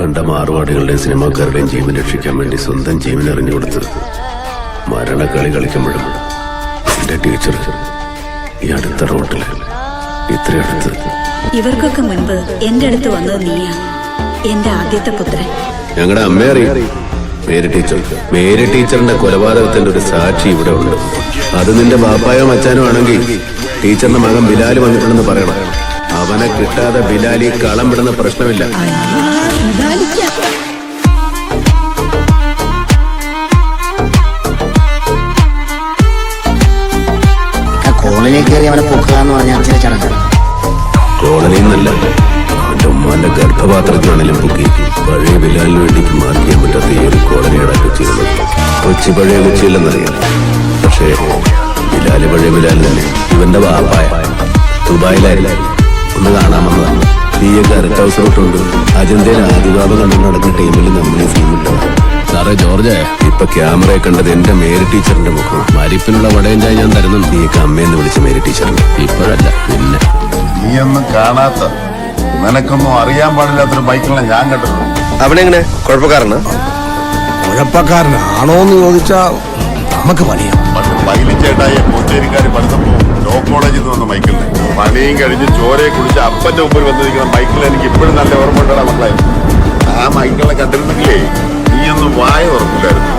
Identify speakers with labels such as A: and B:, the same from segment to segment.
A: കണ്ട മാറുവാടികളുടെയും സിനിമാക്കാരുടെയും ജീവൻ രക്ഷിക്കാൻ വേണ്ടി സ്വന്തം ജീവൻ എറിഞ്ഞുകൊടുത്ത് മരണക്കളി കളിക്കുമ്പോഴും എന്റെ ടീച്ചർ ഈ അടുത്ത റോട്ടിൽ ഇത്ര അടുത്ത്.
B: ഇവർക്കൊക്കെ മുൻപ് എന്റെ അടുത്ത് വന്നത് നീയാ എന്റെ ആദ്യത്തെ പുത്രൻ.
A: ഞങ്ങളുടെ അമ്മ അറിയാം. മേരി ടീച്ചർ മേരി ടീച്ചറിന്റെ കൊലപാതകത്തിന്റെ ഒരു സാക്ഷി ഇവിടെ ഉണ്ട്. അത് നിന്റെ ബാപ്പായോ മച്ചാനോ ആണെങ്കിൽ ടീച്ചറിന്റെ മകൻ ബിലാൽ വന്നിട്ടുണ്ടെന്ന് പറയണം. അവനെ കിട്ടാതെ ബിലാലി കളം വിടുന്ന പ്രശ്നമില്ല.
C: ആ കോളനിയിൽ കയറി അവനെ പൊക്കുക എന്ന് പറഞ്ഞ ചടങ്ങ്.
A: അവന്റെ ഗർഭപാത്രത്തിലാണെങ്കിലും പൊക്കി. പഴയ ബിലാലിന് വേണ്ടി മാറ്റിയാൻ പറ്റാത്ത ഒരു കോളനിയുടെ കൊച്ചിയിലുള്ളത് കൊച്ചി പഴയ കൊച്ചിയില്ലെന്നറിയാം. പക്ഷേ ബിലാൽ പഴയ ബിലാൽ തന്നെ. ഇവന്റെ ബാപ്പായ ദുബായിലായില്ല ഒന്ന് കാണാമെന്നതാണ് തീയൊക്കെ അരട്ട് ഹൗസ് ഔട്ടുണ്ട് അജന്തയിൽ ആദിബാബ കണ്ടു നടക്കുന്ന ടീമിൽ നമ്മൾ ഈ സീനിട്ടതാണ് സാറേ ജോർജ്. ഇപ്പൊ ക്യാമറയെ കണ്ടത് എന്റെ മേരി ടീച്ചറിന്റെ മുഖം മരിപ്പിനുള്ള വടയും ചായ ഞാൻ തരുന്നുണ്ട് നീ അമ്മയെന്ന് വിളിച്ച മേരി ടീച്ചറിന്. ഇപ്പോഴല്ല പിന്നെ.
D: നീയൊന്നും കാണാത്ത നിനക്കൊന്നും അറിയാൻ പാടില്ലാത്തൊരു ബൈക്കിലാണ് ഞാൻ കണ്ടത്
E: അവനെങ്ങനെ കുഴപ്പക്കാരന്?
F: കുഴപ്പക്കാരനാണോന്ന് ചോദിച്ചാ നമുക്ക് പണിയാം.
D: പണ്ട് പൈലിച്ചേട്ടായ പോച്ചേരിക്കാര് പഠിത്തപ്പോ ലോ കോളേജിൽ നിന്ന് വന്ന മൈക്കിളിനെ പണിയും കഴിഞ്ഞ് ചോരയെ കുടിച്ച് അപ്പന്റെ മുമ്പിൽ വന്നിരിക്കുന്ന മൈക്കിൾ എനിക്ക് ഇപ്പോഴും നല്ല ഓർമ്മ ഉണ്ടാ മക്കളെ. ആ മൈക്കിളെ കണ്ടിരുന്നെങ്കിലേ നീയൊന്നും വായ ഉറപ്പില്ലായിരുന്നു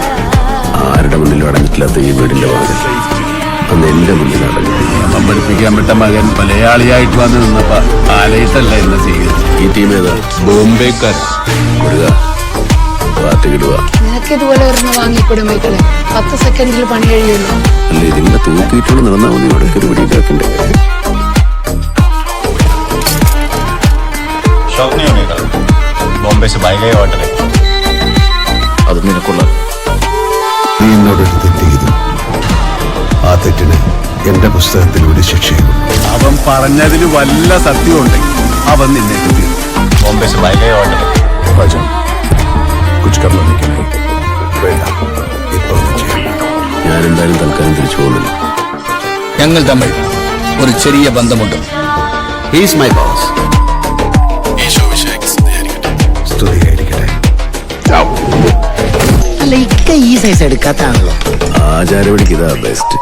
A: ആരുടെ മുന്നിലും അടങ്ങിട്ടില്ലാത്ത ഈ വീടിന്റെ വാതിൽ? അന്ന് എന്റെ മുന്നിൽ അടങ്ങി
G: നമ്മൾ പഠിപ്പിക്കാൻ വിട്ട മകൻ മലയാളിയായിട്ട് വന്ന് നിന്നപ്പ ആലയിട്ടല്ല എന്നെ സ്വീകരിച്ചു
A: ഈ ടീം ഏതാ? ബോംബേക്കാർ കൊടുക പാർട്ടി കിടുക
H: നിനക്ക് ഇതുപോലെ ഒരെണ്ണം വാങ്ങിക്കൂടെ മൈക്കിളെ? പത്ത് സെക്കൻഡിൽ പണി കഴിയുമല്ലോ.
A: ഇതിങ്ങനെ തൂക്കിയിട്ടുള്ള നടന്നാ മതി ഇവിടെ ഒരു പിടിക്കാക്കണ്ടേ
D: ബോംബെ से बाइक ऑर्डर
A: അത് നിനക്കുള്ള
F: നീ എന്നോടൊരു തെറ്റ് ചെയ്തു ആ തെറ്റിന് എന്റെ പുസ്തകത്തിൽ ഒരു ശിക്ഷയും
G: അവൻ പറഞ്ഞതിൽ വല്ല സത്യം ഉണ്ടെങ്കിൽ അവൻ നിന്നെ തീർക്കും
D: बॉम्बे से बाइक ऑर्डर
F: ഭജൻ കുച്ച് കർമ്മ
A: എന്തായാലും തൽക്കാലം തിരിച്ചു പോകുന്നില്ല
E: ഞങ്ങൾ തമ്മിൽ ഒരു ചെറിയ ബന്ധമുണ്ട്. ഹീസ് മൈ ബോസ്
F: സ്തുതിയായിരിക്കട്ടെ.
C: അല്ല ഇക്ക ഈ സൈസ് എടുക്കാത്താണല്ലോ.
A: ആചാരപടിക്ക് ഇതാ ബെസ്റ്റ്